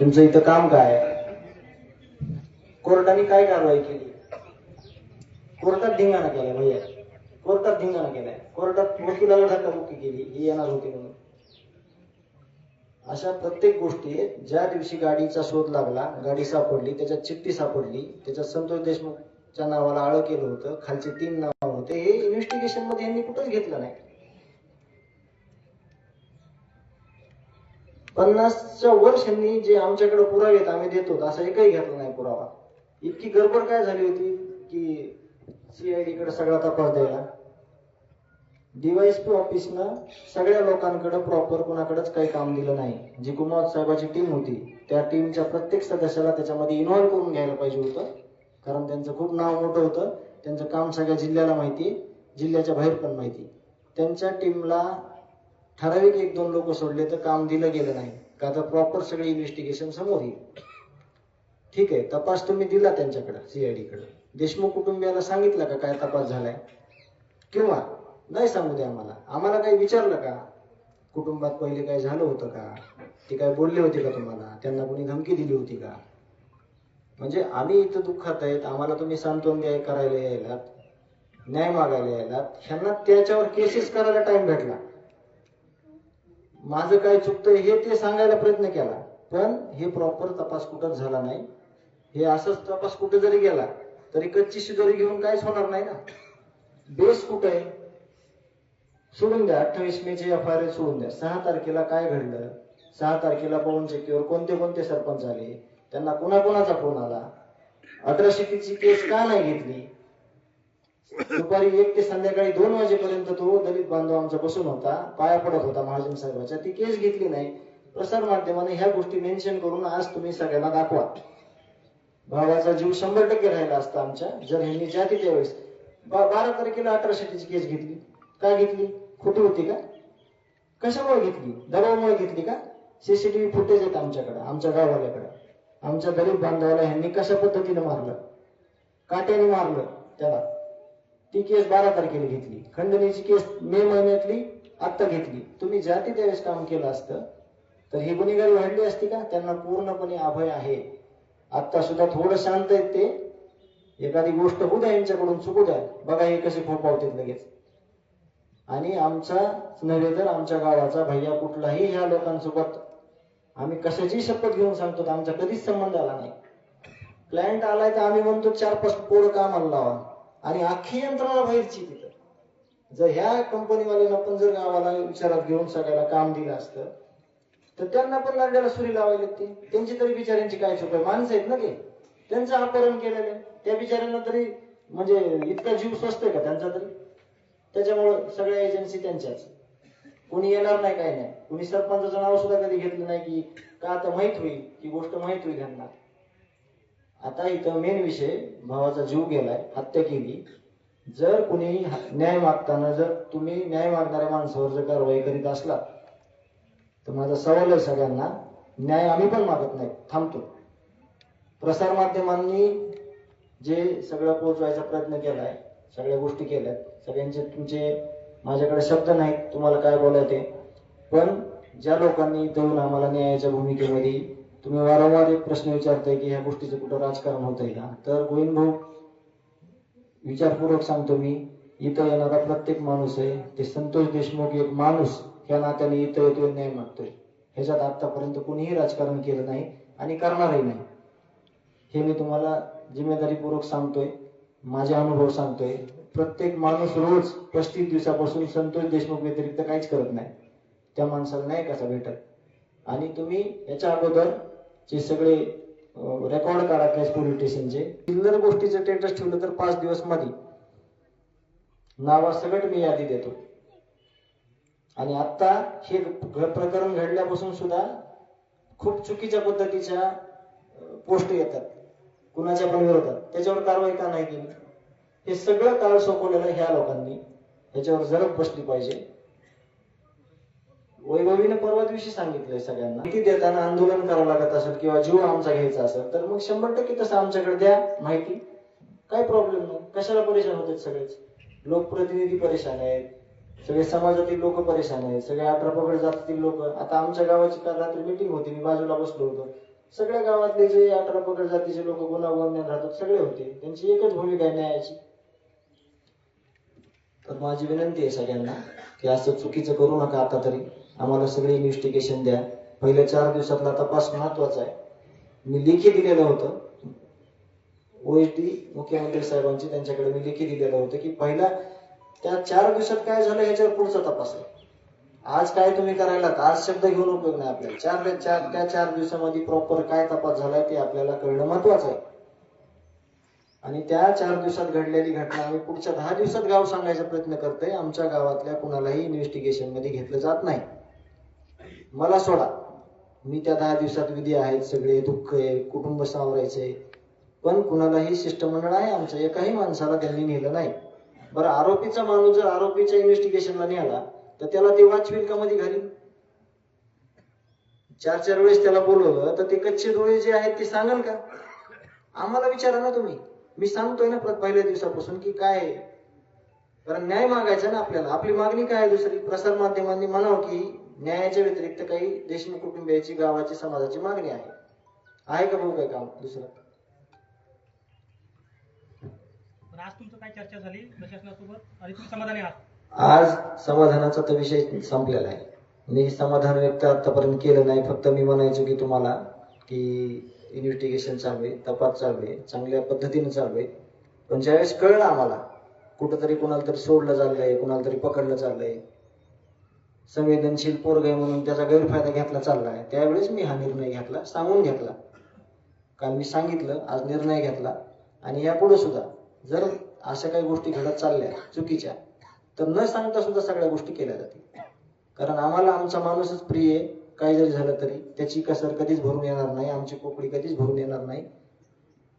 तुमचं इथं काम काय? कोर्टाने काय कारवाई केली? कोर्टात धिंगाणा केला भैया. कोर्टात धिंगाणा केलाय. कोर्टात वकिलाला धक्काबुक्की केली. ही येणार होती म्हणून. अशा प्रत्येक गोष्टी ज्या दिवशी गाडीचा शोध लागला गाडी सापडली त्याच्यात चिठ्ठी सापडली त्याच्यात संतोष देशमुखच्या नावाला आळ केलं होतं खालचे तीन नाव होते हे इन्व्हेस्टिगेशनमध्ये यांनी कुठंच घेतलं नाही. पन्नासच्या वर्षांनी जे आमच्याकडे पुरावे आहेत आम्ही देतो. असा एकही घेतला नाही पुरावा. इतकी गडबड काय झाली होती की सीआयडी कडे सगळा तपास द्यायला? डीवायएसपी ऑफिसनं सगळ्या लोकांकडे प्रॉपर कोणाकडेच काही काम दिलं नाही. जी कुमार साहेबाची टीम होती त्या टीमच्या प्रत्येक सदस्याला त्याच्यामध्ये इन्व्हॉल्व्ह करून घ्यायला पाहिजे होतं. कारण त्यांचं खूप नाव मोठं होतं. त्यांचं काम सगळ्या जिल्ह्याला माहिती जिल्ह्याच्या बाहेर पण माहिती. त्यांच्या टीमला ठराविक एक दोन लोक सोडले तर काम दिलं गेलं नाही. का तर प्रॉपर सगळी इन्व्हेस्टिगेशन समोर येईल. ठीक आहे तपास तुम्ही दिला त्यांच्याकडे सीआयडीकडे देशमुख कुटुंबियाला सांगितलं का काय तपास झालाय? किंवा नाही सांगू दे आम्हाला. आम्हाला काही विचारलं का? कुटुंबात पहिले काय झालं होतं का? ते काय बोलले होते का तुम्हाला? त्यांना कोणी धमकी दिली होती का? म्हणजे आम्ही इथं दुःखात आहेत आम्हाला तुम्ही सांत्वन द्याय करायला यायलात न्याय मागायला यायलात. ह्यांना त्याच्यावर केसेस करायला टाइम भेटला. माझं काय चुकतंय हे ते सांगायला प्रयत्न केला. पण हे प्रॉपर तपास कुठंच झाला नाही? हे असंच तपास कुठे जरी गेला तरी कच्ची शिदोरी घेऊन काहीच होणार नाही ना. बेस कुठं आहे? सोडून द्या अठ्ठावीस मे ची एफ आय आर सोडून द्या. सहा तारखेला काय घडलं? सहा तारखेला पवन चक्कीवर कोणते कोणते सरपंच आले? त्यांना कोणाकोणाचा फोन आला? अट्रॉसिटीची केस का नाही घेतली? दुपारी एक ते संध्याकाळी दोन वाजेपर्यंत तो दलित बांधव आमचा बसून होता पाया पडत होता महाजन साहेबाच्या. ती केस घेतली नाही. प्रसार माध्यमाने ह्या गोष्टी मेन्शन करून आज तुम्ही सगळ्यांना दाखवा. भावाचा जीव शंभर टक्के राहिला असता आमच्या. जर ह्यांनी जाती त्यावेळेस. बारा तारखेला अठराशेची केस घेतली. का घेतली? खोटी होती का? कशामुळे घेतली? दबावामुळे घेतली का? सीसीटीव्ही फुटेज आहेत आमच्याकडे आमच्या गाववाल्याकडे. आमच्या दलित बांधवाला ह्यांनी कशा पद्धतीने मारलं? काट्याने मारलं त्याला. ती केस बारा तारखेला घेतली. खंडणीची केस मे महिन्यातली आत्ता घेतली. तुम्ही जाती त्यावेळेस काम केलं असतं तर ही गुन्हेगारी वाढली असती का? त्यांना पूर्णपणे अभय आहे. आता सुद्धा थोडं शांत आहेत ते. एखादी गोष्ट होऊ द्या यांच्याकडून चुकू द्या. बघा हे कसे फोपावतात लगेच. आणि आमचा नव्हे तर आमच्या गावाचा भैया कुठलाही ह्या लोकांसोबत आम्ही कशाची शपथ घेऊन सांगतो आमचा कधीच संबंध आला नाही. क्लायंट आलाय तर आम्ही म्हणतो चार पाच पोरं कामाला लावा. आणि अख्खी यंत्रणा बाहेरची तिथं. जर ह्या कंपनीवाल्यांना पण जर गावाला विचारात घेऊन सगळ्याला काम दिलं असतं तर त्यांना पण लांड्याला सुरी लावायला लागते. त्यांची तरी बिचाऱ्यांची काय चूक आहे? माणसं आहेत ना ते. त्यांचं अपहरण केलेलं आहे. त्या बिचाऱ्यांना तरी म्हणजे इतका जीव स्वस्त आहे का त्यांचा तरी? त्याच्यामुळं सगळ्या एजन्सी त्यांच्याच. कोणी येणार नाही काय नाही. कोणी सरपंचाचं नाव सुद्धा कधी घेतलं नाही की का आता माहीत होईल की गोष्ट माहीत होईल त्यांना आता इथं मेन विषय भावाचा जीव गेलाय हत्या केली. जर कुणी न्याय मागताना जर तुम्ही न्याय मागणाऱ्या माणसावर जर कारवाई करीत असला तर माझा सवाल आहे सगळ्यांना न्याय आम्ही पण मागत नाही थांबतो. प्रसार माध्यमांनी जे सगळं पोहोचवायचा प्रयत्न केलाय सगळ्या गोष्टी केल्यात सगळ्यांचे तुमचे माझ्याकडे शब्द नाहीत तुम्हाला काय बोलायचे पण ज्या लोकांनी इथं आम्हाला न्यायाच्या भूमिकेमध्ये तुम्ही वारंवार एक प्रश्न विचारताय की ह्या गोष्टीचं कुठं राजकारण होतंय का? तर गोविंद भाऊ विचारपूर्वक सांगतो मी इथं येणारा प्रत्येक माणूस आहे ते संतोष देशमुख एक माणूस या नात्याने इथं येतोय न्याय मागतोय. ह्याच्यात आतापर्यंत कोणीही राजकारण केलं नाही आणि करणारही नाही. हे मी तुम्हाला जिम्मेदारीपूर्वक सांगतोय माझे अनुभव सांगतोय. प्रत्येक माणूस रोज पस्तीस दिवसापासून संतोष देशमुख व्यतिरिक्त काहीच करत नाही. त्या माणसाला नाही कसा भेटत आणि तुम्ही याच्या अगोदर जे सगळे रेकॉर्ड काढा कॅश पोलीस स्टेशनचे चिल्लर गोष्टीचं टेटस ठेवलं तर पाच दिवसमध्ये नावासकट मी यादी देतो. आणि आता हे प्रकरण घडल्यापासून सुद्धा खूप चुकीच्या पद्धतीच्या पोस्ट येतात. कुणाच्या पण विरोधात. त्याच्यावर कारवाई का नाही केली? हे सगळं काळ सोपवलेलं ह्या लोकांनी. याच्यावर जरब बसली पाहिजे. वैभवीने परवा दिवशी सांगितलंय सगळ्यांना. माहिती देताना आंदोलन करावं लागत असेल किंवा जीव आमचा घ्यायचा असेल तर मग शंभर टक्के तसं आमच्याकडे द्या. माहिती? काय प्रॉब्लेम नाही. कशाला परेशान होतात सगळेच? लोकप्रतिनिधी परेशान आहेत. सगळे समाजातील लोक परेशान आहेत. सगळे अठरा पगड जातीतील लोक. आता आमच्या गावाची काल रात्री मिटिंग होती. मी बाजूला बसलो होतो. सगळ्या गावातले जे अठरा पगड जातीचे लोक गुन्हा राहतात सगळे होते. त्यांची एकच भूमिका आहे न्यायाची. तर माझी विनंती आहे सगळ्यांना की असं चुकीचं करू नका आता तरी. आम्हाला सगळे इन्व्हेस्टिगेशन द्या. पहिल्या चार दिवसातला तपास महत्त्वाचा आहे. मी लेखी दिलेलं होतं. ओएसडी मुख्यमंत्री साहेबांची त्यांच्याकडे मी लेखी दिलेलं होतं की पहिला त्या चार दिवसात काय झालं याच्यावर पुढचा तपास आहे. आज काय तुम्ही करायला आज शब्द घेऊन उपयोग नाही आपल्याला. चार चार त्या चार दिवसामध्ये प्रॉपर काय तपास झालाय ते आपल्याला कळणं महत्वाचं आहे. आणि त्या चार दिवसात घडलेली घटना आम्ही पुढच्या दहा दिवसात गाव सांगायचा प्रयत्न करतोय. आमच्या गावातल्या कुणालाही इन्व्हेस्टिगेशनमध्ये घेतलं जात नाही. मला सोडा. मी त्या दहा दिवसात विधी आहेत सगळे दुःख आहे कुटुंब सावरायचे. पण कुणालाही शिष्टमंडळ आहे आमचं एकाही माणसाला त्यांनी नेलं नाही. बरं आरोपीचा माणूस जर आरोपीच्या इन्व्हेस्टिगेशनला नेला तर त्याला ते वाचवील का मध्ये घरी? चार चार वेळेस त्याला बोलवलं तर ते कच्चे डोळे जे आहेत ते सांगाल का? आम्हाला विचारा ना तुम्ही. मी सांगतोय ना पहिल्या दिवसापासून की काय आहे. कारण न्याय मागायचा ना आपल्याला. आपली मागणी काय आहे दुसरी? प्रसार माध्यमांनी म्हणावं की न्यायाच्या व्यतिरिक्त काही देशमुख कुटुंबियाची गावाची समाजाची मागणी आहे. आहे का भाऊ काय काम दुसरं? आज तुमचं काय चर्चा झाली प्रशासनासोबत? आणि तुम्ही समाधानी आहात? आज समाधानाचा तर विषय संपलेला आहे. मी समाधान व्यक्त आतापर्यंत केलं नाही. फक्त मी म्हणायचो की तुम्हाला की इन्व्हेस्टिगेशन चालू आहे तपास चालू आहे चांगल्या पद्धतीने चालू आहे. पण ज्यावेळेस कळलं आम्हाला कुठंतरी कुणाला तरी सोडलं चाललंय कुणाला तरी पकडलं चाललंय संवेदनशील पोरग आहे म्हणून त्याचा गैरफायदा घेतला आहे. त्यावेळेस मी हा निर्णय घेतला सांगून घेतला. काल मी सांगितलं आज निर्णय घेतला. आणि यापुढे सुद्धा जर अशा काही गोष्टी घडत चालल्या चुकीच्या तर न सांगता सुद्धा सगळ्या गोष्टी केल्या जातील. कारण आम्हाला आमचा माणूसच प्रिय आहे काय जरी झालं तरी. त्याची कसर कधीच भरून येणार नाही आमची पोकळी कधीच भरून येणार नाही.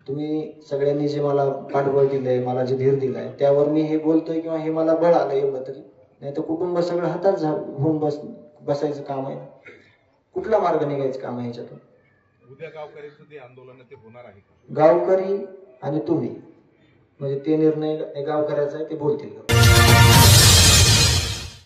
तुम्ही सगळ्यांनी जे मला पाठबळ दिलंय मला जे धीर दिलाय त्यावर मी हे बोलतोय किंवा हे मला बळ आलं एवढं तरी. नाही तर कुटुंब सगळं हातात होऊन बस बसायचं काम आहे. कुठला मार्ग निघायचं काम आहे ह्याच्यातून उद्या जे आंदोलन ते होणार आहे गावकरी आणि तुम्ही. म्हणजे ते निर्णय गावकऱ्याचा आहे ते बोलतील.